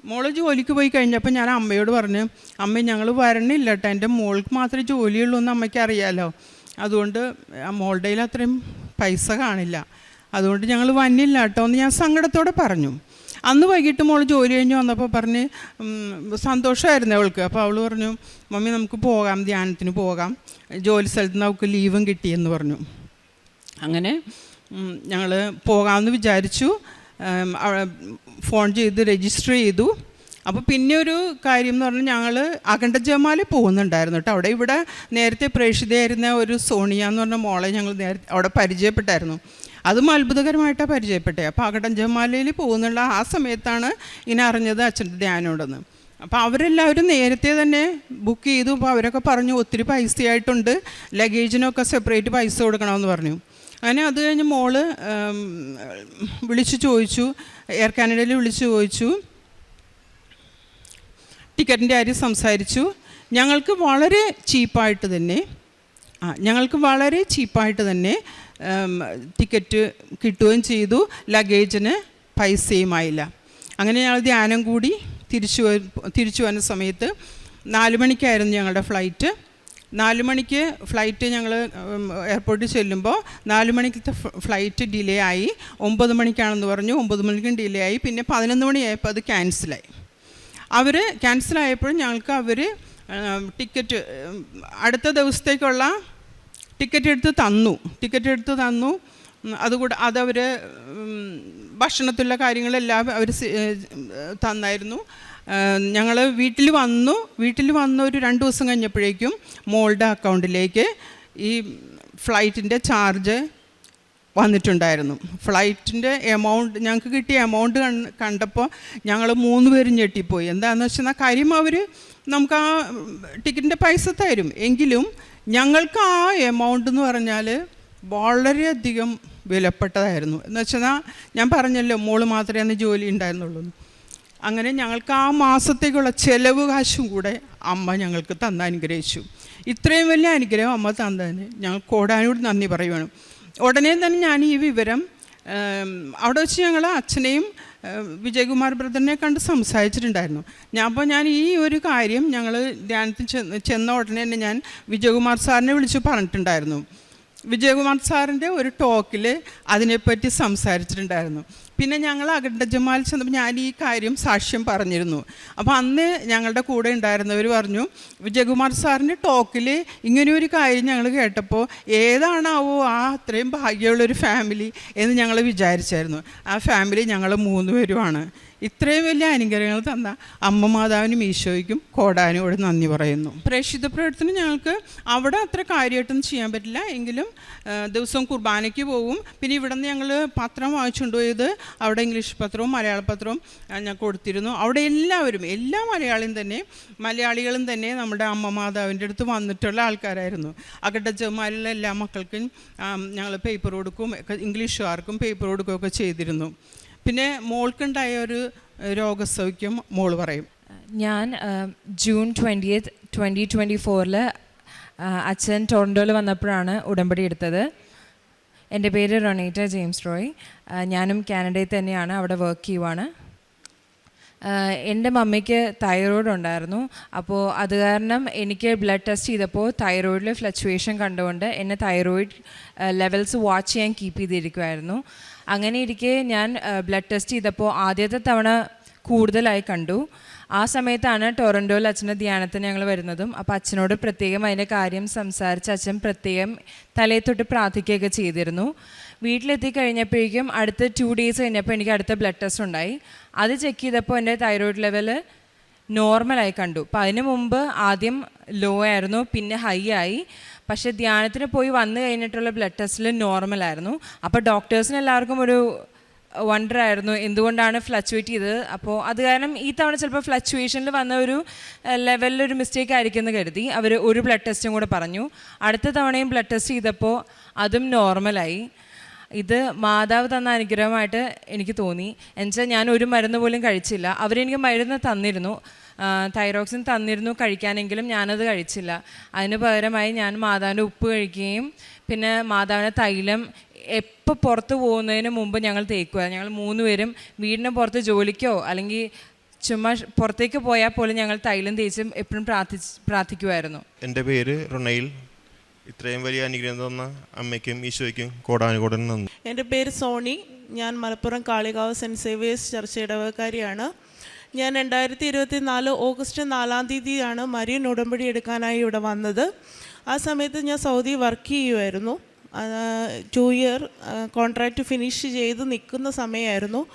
മോൾ ജോലിക്ക് പോയി കഴിഞ്ഞപ്പോൾ ഞാൻ അമ്മയോട് പറഞ്ഞു അമ്മ ഞങ്ങൾ വരണില്ല കേട്ടോ എന്റെ മോൾക്ക് മാത്രമേ ജോലിയുള്ളൂ എന്ന് അമ്മയ്ക്ക് അറിയാലോ. അതുകൊണ്ട് ആ മോളുടെ അത്രയും പൈസ കാണില്ല. അതുകൊണ്ട് ഞങ്ങൾ വന്നില്ല കേട്ടോ എന്ന് ഞാൻ സങ്കടത്തോടെ പറഞ്ഞു. അന്ന് വൈകിട്ട് മോൾ ജോലി കഴിഞ്ഞ് വന്നപ്പോൾ പറഞ്ഞ് സന്തോഷമായിരുന്നു അവൾക്ക്. അപ്പോൾ അവൾ പറഞ്ഞു മമ്മി നമുക്ക് പോകാം ധ്യാനത്തിന് പോകാം. ജോലി സ്ഥലത്ത് നിന്ന് അവൾക്ക് ലീവും കിട്ടിയെന്ന് പറഞ്ഞു. അങ്ങനെ ഞങ്ങൾ പോകാമെന്ന് വിചാരിച്ചു. ഫോൺ ചെയ്ത് രജിസ്റ്റർ ചെയ്തു. അപ്പോൾ പിന്നെ ഒരു കാര്യം എന്ന് പറഞ്ഞാൽ ഞങ്ങൾ അഖണ്ഡ ജമാലിൽ പോകുന്നുണ്ടായിരുന്നു കേട്ടോ. അവിടെ ഇവിടെ നേരത്തെ പ്രേക്ഷിതയായിരുന്ന ഒരു സോണിയ എന്ന് പറഞ്ഞ മോളെ ഞങ്ങൾ നേരത്തെ അവിടെ പരിചയപ്പെട്ടായിരുന്നു. അതും അത്ഭുതകരമായിട്ടാണ് പരിചയപ്പെട്ടത് അപ്പോൾ അകടഞ്ചമാലയിൽ പോകുന്നുള്ള ആ സമയത്താണ് ഇങ്ങനെ അറിഞ്ഞത് അച്ഛന്റെ ധ്യാനമുണ്ടെന്ന്. അപ്പോൾ അവരെല്ലാവരും നേരത്തെ തന്നെ ബുക്ക് ചെയ്തു. അപ്പോൾ അവരൊക്കെ പറഞ്ഞു ഒത്തിരി പൈസയായിട്ടുണ്ട്. ലഗേജിനൊക്കെ സെപ്പറേറ്റ് പൈസ കൊടുക്കണമെന്ന് പറഞ്ഞു. അങ്ങനെ അത് കഴിഞ്ഞ് മോൾ വിളിച്ചു ചോദിച്ചു. എയർ കാനഡയിൽ വിളിച്ചു ചോദിച്ചു. ടിക്കറ്റിന്റെ കാര്യം സംസാരിച്ചു. ഞങ്ങൾക്ക് വളരെ ചീപ്പായിട്ട് തന്നെ ആ ഞങ്ങൾക്ക് വളരെ ചീപ്പായിട്ട് തന്നെ ടിക്കറ്റ് കിട്ടുകയും ചെയ്തു. ലഗേജിന് പൈസയുമായില്ല. അങ്ങനെ ഞങ്ങൾ ധ്യാനം കൂടി തിരിച്ചു തിരിച്ചു വന്ന സമയത്ത് നാല് മണിക്കായിരുന്നു ഞങ്ങളുടെ ഫ്ലൈറ്റ് നാല് മണിക്ക് ഫ്ലൈറ്റ് ഞങ്ങൾ എയർപോർട്ടിൽ ചെല്ലുമ്പോൾ നാല് മണിക്കത്തെ ഫ്ലൈറ്റ് ഡിലേ ആയി. ഒമ്പത് മണിക്കാണെന്ന് പറഞ്ഞു. ഒമ്പത് മണിക്കും ഡിലേ ആയി. പിന്നെ പതിനൊന്ന് മണിയായപ്പോൾ അത് ക്യാൻസലായി അവർ ക്യാൻസലായപ്പോഴും ഞങ്ങൾക്ക് അവർ ടിക്കറ്റ് അടുത്ത ദിവസത്തേക്കുള്ള ടിക്കറ്റ് എടുത്ത് തന്നു. ടിക്കറ്റ് എടുത്ത് തന്നു. അതുകൂടെ അതവർ ഭക്ഷണത്തിലുള്ള കാര്യങ്ങളെല്ലാം അവർ തന്നായിരുന്നു. ഞങ്ങൾ വീട്ടിൽ വന്നു. വീട്ടിൽ വന്ന ഒരു രണ്ട് ദിവസം കഴിഞ്ഞപ്പോഴേക്കും മോളുടെ അക്കൗണ്ടിലേക്ക് ഈ ഫ്ലൈറ്റിന്റെ ചാർജ് വന്നിട്ടുണ്ടായിരുന്നു. ഫ്ലൈറ്റിന്റെ എമൗണ്ട് ഞങ്ങൾക്ക് കിട്ടിയ എമൗണ്ട് കണ്ടപ്പോൾ ഞങ്ങൾ മൂന്ന് പേരും ഞെട്ടിപ്പോയി. എന്താണെന്ന് വെച്ചാൽ കാര്യം അവർ നമുക്ക് ആ ടിക്കറ്റിന്റെ പൈസ തരും. എങ്കിലും ഞങ്ങൾക്ക് ആ എമൗണ്ട് എന്ന് പറഞ്ഞാൽ വളരെയധികം വിലപ്പെട്ടതായിരുന്നു. എന്ന് വെച്ചാൽ ഞാൻ പറഞ്ഞല്ലോ മോൾ മാത്രമേ അന്ന് ജോലി ഉണ്ടായിരുന്നുള്ളൂ. അങ്ങനെ ഞങ്ങൾക്ക് ആ മാസത്തേക്കുള്ള ചെലവ് കാശും കൂടെ അമ്മ ഞങ്ങൾക്ക് തന്ന അനുഗ്രഹിച്ചു. ഇത്രയും വലിയ അനുഗ്രഹം അമ്മ തന്നതിന് ഞങ്ങൾ കോടാനോട് നന്ദി പറയുവാണ്. ഉടനെ തന്നെ ഞാൻ ഈ വിവരം അവിടെ വെച്ച് ഞങ്ങൾ അച്ഛനെയും വിജയകുമാർ ബ്രദറിനെ കണ്ട് സംസാരിച്ചിട്ടുണ്ടായിരുന്നു. ഞാൻ അപ്പോൾ ഞാൻ ഈ ഒരു കാര്യം ഞങ്ങൾ ധ്യാനത്തിൽ ചെന്ന് ചെന്ന ഉടനെ തന്നെ ഞാൻ വിജയകുമാർ സാറിനെ വിളിച്ച് പറഞ്ഞിട്ടുണ്ടായിരുന്നു. വിജയകുമാർ സാറിന്റെ ഒരു ടോക്കിൽ അതിനെപ്പറ്റി സംസാരിച്ചിട്ടുണ്ടായിരുന്നു. പിന്നെ ഞങ്ങൾ ജമാൽ ചെന്നപ്പോൾ ഞാൻ ഈ കാര്യം സാക്ഷ്യം പറഞ്ഞിരുന്നു. അപ്പോൾ അന്ന് ഞങ്ങളുടെ കൂടെ ഉണ്ടായിരുന്നവർ പറഞ്ഞു വിജയകുമാർ സാറിന്റെ ടോക്കിൽ ഇങ്ങനെയൊരു കാര്യം ഞങ്ങൾ കേട്ടപ്പോൾ ഏതാണാവോ ആ അത്രയും ഭാഗ്യമുള്ളൊരു ഫാമിലി എന്ന് ഞങ്ങൾ വിചാരിച്ചായിരുന്നു. ആ ഫാമിലി ഞങ്ങൾ മൂന്ന് പേരുമാണ്. ഇത്രയും വലിയ അനുഗ്രഹങ്ങൾ തന്ന അമ്മ മാതാവിനും ഈശോയ്ക്കും കോടാനോട് നന്ദി പറയുന്നു. പ്രേക്ഷിത പ്രവർത്തനം ഞങ്ങൾക്ക് അവിടെ അത്ര കാര്യമായിട്ടൊന്നും ചെയ്യാൻ പറ്റില്ല. എങ്കിലും ദിവസവും കുർബാനയ്ക്ക് പോവും. പിന്നെ ഇവിടെ നിന്ന് ഞങ്ങൾ പത്രം വാങ്ങിച്ചുകൊണ്ട് പോയത് അവിടെ ഇംഗ്ലീഷ് പത്രവും മലയാള പത്രവും ഞാൻ കൊടുത്തിരുന്നു. അവിടെ എല്ലാവരും എല്ലാ മലയാളിയും തന്നെ മലയാളികളും തന്നെ നമ്മുടെ അമ്മ മാതാവിന്റെ അടുത്ത് വന്നിട്ടുള്ള ആൾക്കാരായിരുന്നു. അകട്ട ജമാലിലെ എല്ലാ മക്കൾക്കും ഞങ്ങൾ പേപ്പർ കൊടുക്കും ഇംഗ്ലീഷുകാർക്കും പേപ്പർ കൊടുക്കുകയൊക്കെ ചെയ്തിരുന്നു. പിന്നെ മോൾക്കുണ്ടായ ഒരു രോഗസൗഖ്യം മോൾ പറയും. ഞാൻ ജൂൺ ട്വന്റിയത്ത് ട്വന്റി ട്വന്റി ഫോറിൽ അച്ഛൻ ടൊറന്റോയിൽ വന്നപ്പോഴാണ് ഉടമ്പടി എടുത്തത്. എന്റെ പേര് റൊണേറ്റ ജെയിംസ് റോയ്. ഞാനും കാനഡയിൽ തന്നെയാണ് അവിടെ വർക്ക് ചെയ്യുവാണ്. എന്റെ മമ്മിക്ക് തൈറോയ്ഡ് ഉണ്ടായിരുന്നു. അപ്പോൾ അത് കാരണം എനിക്ക് ബ്ലഡ് ടെസ്റ്റ് ചെയ്തപ്പോൾ തൈറോയിഡിൽ ഫ്ലക്ച്വേഷൻ കണ്ടുകൊണ്ട് എന്നെ തൈറോയിഡ് ലെവൽസ് വാച്ച് ചെയ്യാൻ കീപ്പ് ചെയ്തിരിക്കുമായിരുന്നു അങ്ങനെ ഇരിക്കെ ഞാൻ ബ്ലഡ് ടെസ്റ്റ് ചെയ്തപ്പോൾ ആദ്യത്തെ തവണ കൂടുതലായി കണ്ടു. ആ സമയത്താണ് ടൊറന്റോയിൽ അച്ഛന്റെ ധ്യാനത്തിന് ഞങ്ങൾ വരുന്നതും. അപ്പോൾ അച്ഛനോട് പ്രത്യേകം അതിന്റെ കാര്യം സംസാരിച്ച് അച്ഛൻ പ്രത്യേകം തലയിൽ തൊട്ട് പ്രാർത്ഥിക്കുകയൊക്കെ ചെയ്തിരുന്നു. വീട്ടിലെത്തി കഴിഞ്ഞപ്പോഴേക്കും അടുത്ത ടു ഡേയ്സ് കഴിഞ്ഞപ്പോൾ എനിക്ക് അടുത്ത ബ്ലഡ് ടെസ്റ്റ് ഉണ്ടായി. അത് ചെക്ക് ചെയ്തപ്പോൾ എന്റെ തൈറോയിഡ് ലെവൽ നോർമലായി കണ്ടു. അപ്പം അതിന് മുമ്പ് ആദ്യം ലോ ആയിരുന്നു പിന്നെ ഹൈ ആയി. പക്ഷേ ധ്യാനത്തിന് പോയി വന്നു കഴിഞ്ഞിട്ടുള്ള ബ്ലഡ് ടെസ്റ്റിൽ നോർമലായിരുന്നു അപ്പോൾ ഡോക്ടേഴ്സിന് എല്ലാവർക്കും ഒരു വണ്ടർ ആയിരുന്നു എന്തുകൊണ്ടാണ് ഫ്ലക്ച്വേറ്റ് ചെയ്തത്. അപ്പോൾ അത് കാരണം ഈ തവണ ചിലപ്പോൾ ഫ്ലക്ച്വേഷനിൽ വന്ന ഒരു ലെവലിൽ ഒരു മിസ്റ്റേക്ക് ആയിരിക്കും എന്ന് കരുതി. അവർ ഒരു ബ്ലഡ് ടെസ്റ്റും കൂടെ പറഞ്ഞു. അടുത്ത തവണയും ബ്ലഡ് ടെസ്റ്റ് ചെയ്തപ്പോൾ അതും നോർമലായി ഇത് മാതാവ് തന്ന അനുഗ്രഹമായിട്ട് എനിക്ക് തോന്നി. എന്നുവെച്ചാൽ ഞാൻ ഒരു മരുന്ന് പോലും കഴിച്ചില്ല. അവരെനിക്ക് മരുന്ന് തന്നിരുന്നു. തൈറോക്സിൻ തന്നിരുന്നു കഴിക്കാനെങ്കിലും ഞാനത് കഴിച്ചില്ല. അതിന് പകരമായി ഞാൻ മാതാവിന്റെ ഉപ്പ് കഴിക്കുകയും പിന്നെ മാതാവിന്റെ തൈലം എപ്പോൾ പുറത്ത് പോകുന്നതിന് മുമ്പ് ഞങ്ങൾ തേക്കുക ഞങ്ങൾ മൂന്ന് പേരും വീടിന് പുറത്ത് ജോലിക്കോ അല്ലെങ്കിൽ ചുമ്മാ പുറത്തേക്ക് പോയാൽ പോലും ഞങ്ങൾ തൈലം തേച്ചും എപ്പോഴും പ്രാർത്ഥിച്ച് പ്രാർത്ഥിക്കുമായിരുന്നു എന്റെ പേര് റൊണയിൽ ഇത്രയും വലിയ അനുഗ്രഹം തന്ന അമ്മയ്ക്കും ഈശോയ്ക്കും കോടാനുകോടൻ നന്ദി. എന്റെ പേര് സോണി. ഞാൻ മലപ്പുറം കാളികാവ് സെന്റ് സേവിയേഴ്സ് ചർച്ച ഇടവക്കാരിയാണ് ഞാൻ രണ്ടായിരത്തി ഇരുപത്തി നാല് ഓഗസ്റ്റ് നാലാം തീയതിയാണ് മരിയൻ ഉടമ്പടി എടുക്കാനായി ഇവിടെ വന്നത്. ആ സമയത്ത് ഞാൻ സൗദി വർക്ക് ചെയ്യുമായിരുന്നു ടു ഇയർ കോൺട്രാക്റ്റ് ഫിനിഷ് ചെയ്ത് നിൽക്കുന്ന സമയമായിരുന്നു.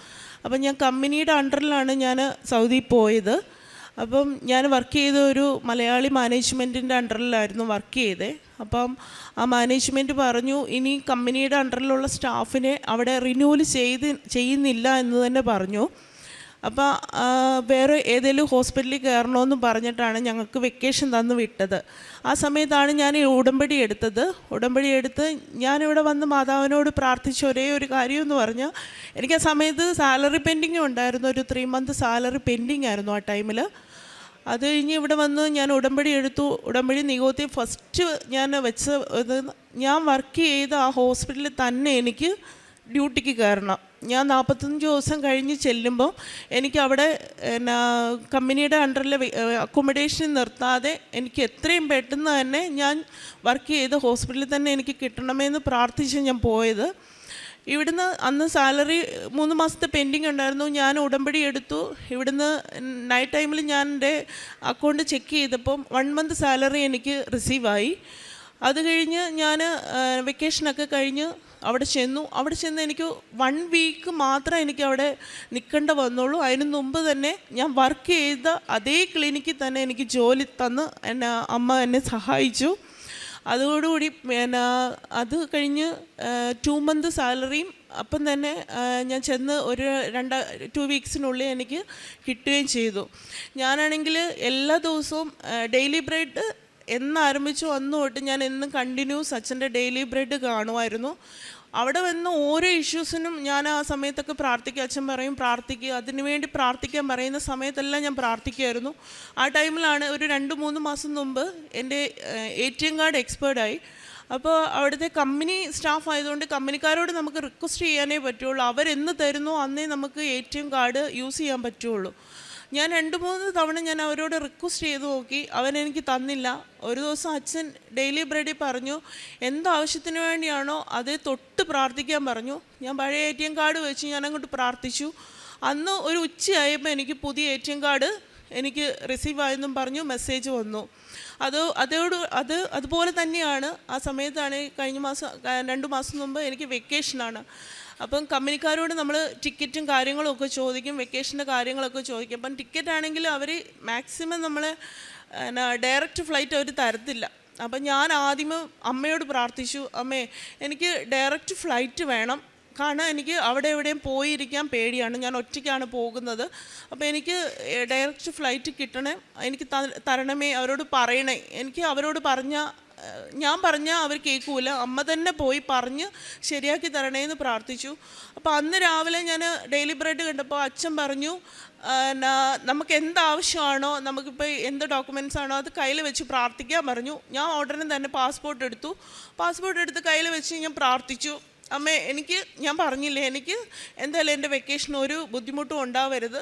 അപ്പം ഞാൻ കമ്പനിയുടെ അണ്ടറിലാണ് ഞാൻ സൗദി പോയത്. അപ്പം ഞാൻ വർക്ക് ചെയ്ത ഒരു മലയാളി മാനേജ്മെന്റിന്റെ അണ്ടറിലായിരുന്നു വർക്ക് ചെയ്തത് അപ്പം ആ മാനേജ്മെന്റ് പറഞ്ഞു ഇനി കമ്പനിയുടെ അണ്ടറിലുള്ള സ്റ്റാഫിനെ അവിടെ റിന്യൂവൽ ചെയ്ത് ചെയ്യുന്നില്ല എന്ന് തന്നെ പറഞ്ഞു. അപ്പോൾ വേറെ ഏതെങ്കിലും ഹോസ്പിറ്റലിൽ കയറണമെന്ന് പറഞ്ഞിട്ടാണ് ഞങ്ങൾക്ക് വെക്കേഷൻ തന്നു വിട്ടത്. ആ സമയത്താണ് ഞാൻ ഈ ഉടമ്പടി എടുത്തത്. ഉടമ്പടി എടുത്ത് ഞാനിവിടെ വന്ന് മാതാവിനോട് പ്രാർത്ഥിച്ച ഒരേ ഒരു കാര്യം എന്ന് പറഞ്ഞാൽ എനിക്ക് ആ സമയത്ത് സാലറി പെൻഡിങ് ഉണ്ടായിരുന്നു. ഒരു ത്രീ മന്ത് സാലറി പെൻഡിങ് ആയിരുന്നു ആ ടൈമിൽ അത് കഴിഞ്ഞ് ഇവിടെ വന്ന് ഞാൻ ഉടമ്പടി എടുത്തു. ഉടമ്പടി നികോത്തി ഫസ്റ്റ് ഞാൻ വെച്ച ഞാൻ വർക്ക് ചെയ്ത ആ ഹോസ്പിറ്റലിൽ തന്നെ എനിക്ക് ഡ്യൂട്ടിക്ക് കയറണം. ഞാൻ നാൽപ്പത്തഞ്ച് ദിവസം കഴിഞ്ഞ് ചെല്ലുമ്പോൾ എനിക്ക് അവിടെ എന്നാ കമ്പനിയുടെ അണ്ടറിലെ അക്കോമഡേഷൻ നിർത്താതെ എനിക്ക് എത്രയും പെട്ടെന്ന് തന്നെ ഞാൻ വർക്ക് ചെയ്ത് ഹോസ്പിറ്റലിൽ തന്നെ എനിക്ക് കിട്ടണമെന്ന് പ്രാർത്ഥിച്ച് ഞാൻ പോയത്. ഇവിടുന്ന് അന്ന് സാലറി മൂന്ന് മാസത്തെ പെൻഡിങ് ഉണ്ടായിരുന്നു. ഞാൻ ഉടമ്പടി എടുത്തു. ഇവിടുന്ന് നൈറ്റ് ടൈമിൽ ഞാൻ എന്റെ അക്കൗണ്ട് ചെക്ക് ചെയ്തപ്പം വൺ മന്ത് സാലറി എനിക്ക് റിസീവായി അത് കഴിഞ്ഞ് ഞാൻ വെക്കേഷനൊക്കെ കഴിഞ്ഞ് അവിടെ ചെന്നു. അവിടെ ചെന്ന് എനിക്ക് വൺ വീക്ക് മാത്രം എനിക്ക് അവിടെ നിൽക്കേണ്ട വന്നുള്ളൂ. അതിന് മുമ്പ് തന്നെ ഞാൻ വർക്ക് ചെയ്ത അതേ ക്ലിനിക്കിൽ തന്നെ എനിക്ക് ജോലി തന്ന് എന്നെ അമ്മ എന്നെ സഹായിച്ചു. അതോടുകൂടി പിന്നെ അത് കഴിഞ്ഞ് ടു മന്ത് സാലറിയും അപ്പം തന്നെ ഞാൻ ചെന്ന് ഒരു രണ്ട് ടു വീക്സിനുള്ളിൽ എനിക്ക് കിട്ടുകയും ചെയ്തു. ഞാനാണെങ്കിൽ എല്ലാ ദിവസവും ഡെയിലി ബ്രെഡ് എന്ന് ആരംഭിച്ചു തൊട്ട് ഞാൻ എന്നും കണ്ടിന്യൂസ് അച്ഛന്റെ ഡെയിലി ബ്രെഡ് കാണുമായിരുന്നു. അവിടെ വന്ന ഓരോ ഇഷ്യൂസിനും ഞാൻ ആ സമയത്തൊക്കെ പ്രാർത്ഥിക്കുക അച്ഛൻ പറയും പ്രാർത്ഥിക്കുക അതിനുവേണ്ടി പ്രാർത്ഥിക്കാൻ പറയുന്ന സമയത്തെല്ലാം ഞാൻ പ്രാർത്ഥിക്കുമായിരുന്നു. ആ ടൈമിലാണ് ഒരു രണ്ട് മൂന്ന് മാസം മുമ്പ് എന്റെ എ ടി എം കാർഡ് എക്സ്പേർഡായി അപ്പോൾ അവിടുത്തെ കമ്പനി സ്റ്റാഫ് ആയതുകൊണ്ട് കമ്പനിക്കാരോട് നമുക്ക് റിക്വസ്റ്റ് ചെയ്യാനേ പറ്റുള്ളൂ. അവരെന്ന് തരുന്നു അന്നേ നമുക്ക് A T M card use ചെയ്യാൻ പറ്റുള്ളൂ. ഞാൻ രണ്ട് മൂന്ന് തവണ ഞാൻ അവരോട് റിക്വസ്റ്റ് ചെയ്തു നോക്കി. അവൻ എനിക്ക് തന്നില്ല. ഒരു ദിവസം അച്ഛൻ ഡെയിലി ബ്രെഡിൽ പറഞ്ഞു എന്താവശ്യത്തിന് വേണ്ടിയാണോ അതേ തൊട്ട് പ്രാർത്ഥിക്കാൻ പറഞ്ഞു. ഞാൻ പഴയ എ ടി എം കാർഡ് വെച്ച് ഞാൻ അങ്ങോട്ട് പ്രാർത്ഥിച്ചു. അന്ന് ഒരു ഉച്ചയായപ്പോൾ എനിക്ക് പുതിയ എ ടി എം കാർഡ് എനിക്ക് റിസീവ് ആയെന്നും പറഞ്ഞു മെസ്സേജ് വന്നു. അത് അതോട് അത് അതുപോലെ തന്നെയാണ്. ആ സമയത്താണ് കഴിഞ്ഞ മാസം രണ്ട് മാസം മുമ്പ് എനിക്ക് വെക്കേഷനാണ് അപ്പം കമ്പനിക്കാരോട് നമ്മൾ ടിക്കറ്റും കാര്യങ്ങളും ഒക്കെ ചോദിക്കും വെക്കേഷന്റെ കാര്യങ്ങളൊക്കെ ചോദിക്കും. അപ്പം ടിക്കറ്റ് ആണെങ്കിൽ അവർ മാക്സിമം നമ്മൾ ഡയറക്റ്റ് ഫ്ലൈറ്റ് അവർ തരത്തില്ല. അപ്പം ഞാൻ ആദ്യമേ അമ്മയോട് പ്രാർത്ഥിച്ചു അമ്മേ എനിക്ക് ഡയറക്റ്റ് ഫ്ലൈറ്റ് വേണം. കാരണം എനിക്ക് അവിടെ എവിടെയും പോയിരിക്കാൻ പേടിയാണ്. ഞാൻ ഒറ്റയ്ക്കാണ് പോകുന്നത്. അപ്പോൾ എനിക്ക് ഡയറക്റ്റ് ഫ്ലൈറ്റ് കിട്ടണേ എനിക്ക് തരണമേ അവരോട് പറയണേ. എനിക്ക് അവരോട് പറഞ്ഞ ഞാൻ പറഞ്ഞാൽ അവർ കേൾക്കൂല. അമ്മ തന്നെ പോയി പറഞ്ഞ് ശരിയാക്കി തരണേ എന്ന് പ്രാർത്ഥിച്ചു. അപ്പോൾ അന്ന് രാവിലെ ഞാൻ ഡെയിലി ബ്രെഡ് കണ്ടപ്പോൾ അച്ഛൻ പറഞ്ഞു ആ, ന- നമുക്ക് എന്താവശ്യമാണോ നമുക്കിപ്പോൾ എന്ത് ഡോക്യുമെന്റ്സ് ആണോ അത് കയ്യിൽ വെച്ച് പ്രാർത്ഥിക്കാൻ പറഞ്ഞു. ഞാൻ ഉടനെ തന്നെ പാസ്പോർട്ട് എടുത്തു. പാസ്പോർട്ട് എടുത്ത് കയ്യിൽ വെച്ച് ഞാൻ പ്രാർത്ഥിച്ചു. അമ്മേ എനിക്ക് ഞാൻ പറഞ്ഞില്ലേ എനിക്ക് എന്തായാലും എന്റെ വെക്കേഷൻ ഒരു ബുദ്ധിമുട്ടും ഉണ്ടാവരുത്.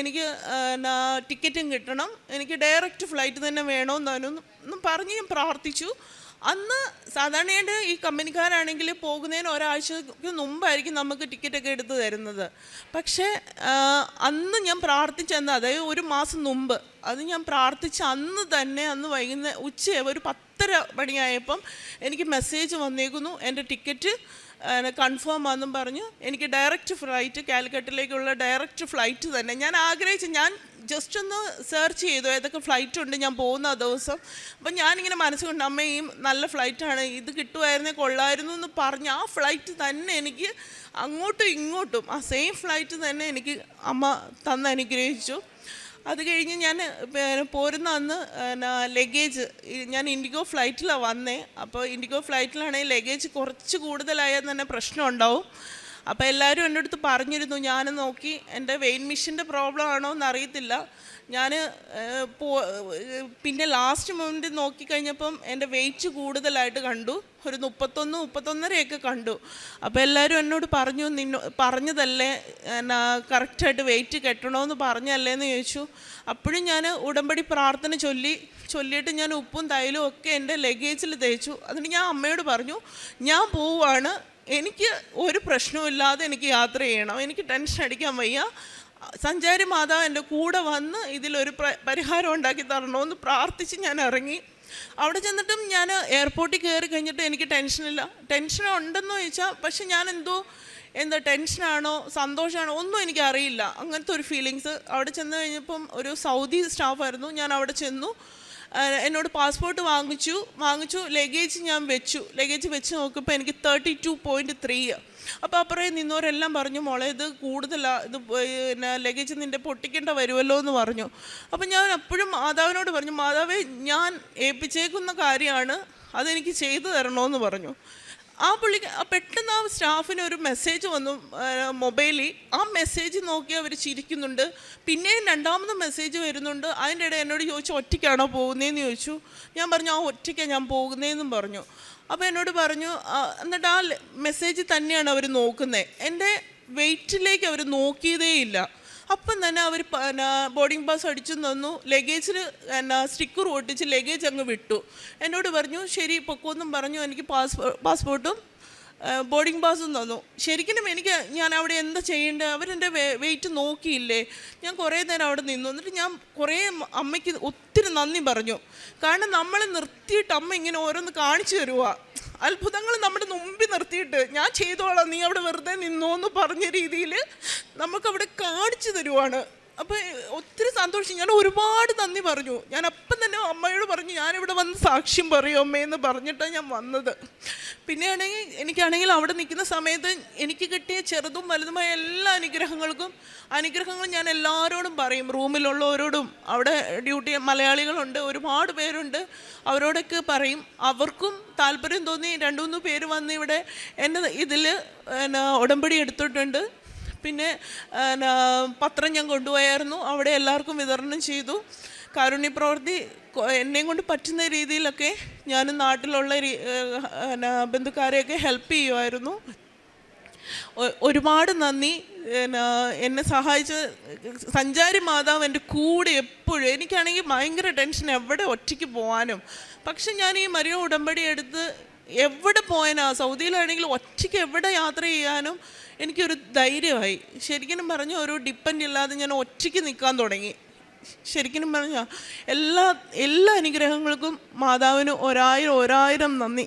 എനിക്ക് ടിക്കറ്റും കിട്ടണം. എനിക്ക് ഡയറക്റ്റ് ഫ്ലൈറ്റ് തന്നെ വേണമെന്നും പറഞ്ഞ് ഞാൻ പ്രാർത്ഥിച്ചു. അന്ന് സാധാരണയായിട്ട് ഈ കമ്പനിക്കാരാണെങ്കിൽ പോകുന്നതിന് ഒരാഴ്ചക്ക് മുമ്പായിരിക്കും നമുക്ക് ടിക്കറ്റൊക്കെ എടുത്ത് തരുന്നത്. പക്ഷേ അന്ന് ഞാൻ പ്രാർത്ഥിച്ചെന്ന് അതായത് ഒരു മാസം മുമ്പ് അത് ഞാൻ പ്രാർത്ഥിച്ച അന്ന് തന്നെ അന്ന് വൈകുന്നേരം ഉച്ച ഒരു പത്തര മണിയായപ്പം എനിക്ക് മെസ്സേജ് വന്നേക്കുന്നു. എന്റെ ടിക്കറ്റ് കൺഫേം ആണെന്നും പറഞ്ഞു. എനിക്ക് ഡയറക്റ്റ് ഫ്ലൈറ്റ് കാലിക്കട്ടിലേക്കുള്ള ഡയറക്റ്റ് ഫ്ലൈറ്റ് തന്നെ. ഞാൻ ആഗ്രഹിച്ചു ഞാൻ ജസ്റ്റ് ഒന്ന് സെർച്ച് ചെയ്തു ഏതൊക്കെ ഫ്ലൈറ്റ് ഉണ്ട് ഞാൻ പോകുന്ന ആ ദിവസം. അപ്പം ഞാനിങ്ങനെ മനസ്സുകൊണ്ട് അമ്മ ഈ നല്ല ഫ്ലൈറ്റാണ് ഇത് കിട്ടുമായിരുന്നേ കൊള്ളായിരുന്നു എന്ന് പറഞ്ഞ് ആ ഫ്ലൈറ്റ് തന്നെ എനിക്ക് അങ്ങോട്ടും ഇങ്ങോട്ടും ആ സെയിം ഫ്ലൈറ്റ് തന്നെ എനിക്ക് അമ്മ തന്ന് അനുഗ്രഹിച്ചു. അത് കഴിഞ്ഞ് ഞാൻ പോരുന്ന അന്ന് ലഗേജ് ഞാൻ ഇൻഡിഗോ ഫ്ലൈറ്റിലാണ് വന്നേ. അപ്പോൾ ഇൻഡിഗോ ഫ്ലൈറ്റിലാണെങ്കിൽ ലഗേജ് കുറച്ച് കൂടുതലായാൽ തന്നെ പ്രശ്നം ഉണ്ടാവും. അപ്പോൾ എല്ലാവരും എന്റെ അടുത്ത് പറഞ്ഞിരുന്നു ഞാൻ നോക്കി എന്റെ വെയിൻ മിഷീന്റെ പ്രോബ്ലം ആണോ എന്ന് അറിയത്തില്ല ഞാൻ പോ പിന്നെ ലാസ്റ്റ് മൊമെന്റ് നോക്കിക്കഴിഞ്ഞപ്പം എന്റെ വെയിറ്റ് കൂടുതലായിട്ട് കണ്ടു. ഒരു മുപ്പത്തൊന്ന് മുപ്പത്തൊന്നരയൊക്കെ കണ്ടു. അപ്പോൾ എല്ലാവരും എന്നോട് പറഞ്ഞു നിന്നോ പറഞ്ഞതല്ലേ? എന്നാ കറക്റ്റായിട്ട് വെയിറ്റ് കെട്ടണമെന്ന് പറഞ്ഞല്ലേ എന്ന് ചോദിച്ചു. അപ്പോഴും ഞാൻ ഉടമ്പടി പ്രാർത്ഥന ചൊല്ലി ചൊല്ലിയിട്ട് ഞാൻ ഉപ്പും തൈലും ഒക്കെ എന്റെ ലഗേജിൽ തേച്ചു. എന്നിട്ട് ഞാൻ അമ്മയോട് പറഞ്ഞു ഞാൻ പോവുകയാണ് എനിക്ക് ഒരു പ്രശ്നവുമില്ലാതെ എനിക്ക് യാത്ര ചെയ്യണം. എനിക്ക് ടെൻഷൻ അടിക്കാൻ വയ്യ. സഞ്ചാരി മാതാവ് എന്റെ കൂടെ വന്ന് ഇതിലൊരു പ്ര- പരിഹാരം ഉണ്ടാക്കി തരണമെന്ന് പ്രാർത്ഥിച്ച് ഞാൻ ഇറങ്ങി. അവിടെ ചെന്നിട്ടും ഞാൻ എയർപോർട്ടിൽ കയറി കഴിഞ്ഞിട്ട് എനിക്ക് ടെൻഷനില്ല ടെൻഷൻ ഉണ്ടെന്ന് ചോദിച്ചാൽ പക്ഷെ ഞാൻ എന്തോ എന്താ ടെൻഷനാണോ സന്തോഷമാണോ ഒന്നും എനിക്ക് അറിയില്ല അങ്ങനത്തെ ഒരു ഫീലിങ്സ് അവിടെ ചെന്ന് കഴിഞ്ഞപ്പം ഒരു സൗദി സ്റ്റാഫായിരുന്നു ഞാൻ അവിടെ ചെന്നു. എന്നോട് പാസ്പോർട്ട് വാങ്ങിച്ചു. വാങ്ങിച്ചു ലഗേജ് ഞാൻ വെച്ചു. ലഗേജ് വെച്ച് നോക്കിയപ്പോൾ എനിക്ക് തേർട്ടി ടു പോയിന്റ് ത്രീ അപ്പോൾ അപ്പുറം നിന്നവരെല്ലാം പറഞ്ഞു മോളെ ഇത് കൂടുതലാണ് ഇത് പിന്നെ ലഗേജ് നിന്റെ പൊട്ടിക്കേണ്ട വരുമല്ലോ എന്ന് പറഞ്ഞു. അപ്പോൾ ഞാൻ അപ്പോഴും മാതാവിനോട് പറഞ്ഞു മാതാവേ ഞാൻ ഏൽപ്പിച്ചേക്കുന്ന കാര്യമാണ് അതെനിക്ക് ചെയ്തു തരണമെന്ന് പറഞ്ഞു. ആ പുള്ളിക്ക് പെട്ടെന്ന് ആ സ്റ്റാഫിന് ഒരു മെസ്സേജ് വന്നു. മൊബൈലിൽ ആ മെസ്സേജ് നോക്കി അവർ ചിരിക്കുന്നുണ്ട്. പിന്നെയും രണ്ടാമത് മെസ്സേജ് വരുന്നുണ്ട്. അതിന്റെ ഇടയിൽ എന്നോട് ചോദിച്ചു ഒറ്റയ്ക്കാണോ പോകുന്നതെന്ന് ചോദിച്ചു. ഞാൻ പറഞ്ഞു ആ ഒറ്റയ്ക്കാണ് ഞാൻ പോകുന്നതെന്നും പറഞ്ഞു. അപ്പോൾ എന്നോട് പറഞ്ഞു "ആ, എന്നിട്ട് ആ മെസ്സേജ് തന്നെയാണ് അവർ നോക്കുന്നത് എന്റെ വെയിറ്റിലേക്ക് അവർ നോക്കിയതേയില്ല. അപ്പം തന്നെ അവർ ബോർഡിംഗ് പാസ് അടിച്ചു തന്നു. ലഗേജിൽ എന്നാ സ്റ്റിക്കർ ഒട്ടിച്ച് ലഗേജ് അങ്ങ് വിട്ടു. എന്നോട് പറഞ്ഞു ശരി പൊക്കോന്നും പറഞ്ഞു. എനിക്ക് പാസ്പോ പാസ്പോർട്ടും ബോർഡിംഗ് പാസും തന്നു. ശരിക്കും എനിക്ക് ഞാൻ അവിടെ എന്താ ചെയ്യേണ്ടത്? അവരെന്റെ വെയിറ്റ് നോക്കിയില്ലേ? ഞാൻ കുറേ നേരം അവിടെ നിന്നു. എന്നിട്ട് ഞാൻ കുറേ അമ്മയ്ക്ക് ഒത്തിരി നന്ദി പറഞ്ഞു. കാരണം നമ്മളെ നിർത്തിയിട്ട് അമ്മ ഇങ്ങനെ ഓരോന്ന് കാണിച്ചു തരുക അത്ഭുതങ്ങൾ നമ്മുടെ മുമ്പിൽ നിർത്തിയിട്ട് ഞാൻ ചെയ്തോളാം നീ അവിടെ വെറുതെ നിന്നോ എന്ന് പറഞ്ഞ രീതിയിൽ നമുക്കവിടെ കാണിച്ചു തരുവാണ്. അപ്പോൾ ഒത്തിരി സന്തോഷം ഞാൻ ഒരുപാട് നന്ദി പറഞ്ഞു. ഞാൻ അപ്പം തന്നെ അമ്മയോട് പറഞ്ഞു ഞാനിവിടെ വന്ന് സാക്ഷ്യം പറയും അമ്മയെന്ന് പറഞ്ഞിട്ടാണ് ഞാൻ വന്നത്. പിന്നെയാണെങ്കിൽ എനിക്കാണെങ്കിൽ അവിടെ നിൽക്കുന്ന സമയത്ത് എനിക്ക് കിട്ടിയ ചെറുതും വലുതുമായ എല്ലാ അനുഗ്രഹങ്ങൾക്കും അനുഗ്രഹങ്ങൾ ഞാൻ എല്ലാവരോടും പറയും. റൂമിലുള്ളവരോടും അവിടെ ഡ്യൂട്ടി മലയാളികളുണ്ട് ഒരുപാട് പേരുണ്ട്. അവരോടൊക്കെ പറയും. അവർക്കും താല്പര്യം തോന്നി രണ്ടു മൂന്ന് പേര് വന്ന് ഇവിടെ എന്നെ ഇതിൽ ഉടമ്പടി എടുത്തിട്ടുണ്ട്. പിന്നെ പത്രം ഞാൻ കൊണ്ടുപോയായിരുന്നു. അവിടെ എല്ലാവർക്കും വിതരണം ചെയ്തു. കാരുണ്യ പ്രവൃത്തി എന്നെയും കൊണ്ട് പറ്റുന്ന രീതിയിലൊക്കെ ഞാൻ നാട്ടിലുള്ള ബന്ധുക്കാരെയൊക്കെ ഹെൽപ്പ് ചെയ്യുമായിരുന്നു ഒരുപാട് നന്ദി. എന്നെ സഹായിച്ച സഞ്ചാരി മാതാവ് എന്റെ കൂടെ എപ്പോഴും എനിക്കാണെങ്കിൽ ഭയങ്കര ടെൻഷൻ എവിടെ ഒറ്റയ്ക്ക് പോകാനും പക്ഷെ ഞാൻ ഈ മരിയ ഉടമ്പടി എടുത്ത് എവിടെ പോയാനാ സൗദിയിലാണെങ്കിൽ ഒറ്റയ്ക്ക് എവിടെ യാത്ര ചെയ്യാനും എനിക്കൊരു ധൈര്യമായി. ശരിക്കും പറഞ്ഞു ഒരു ഡിപ്പെൻഡ് ഇല്ലാതെ ഞാൻ ഒറ്റയ്ക്ക് നിൽക്കാൻ തുടങ്ങി. ശരിക്കും പറഞ്ഞാൽ എല്ലാ എല്ലാ അനുഗ്രഹങ്ങൾക്കും മാതാവിന് ഒരായിരം ഒരായിരം നന്ദി.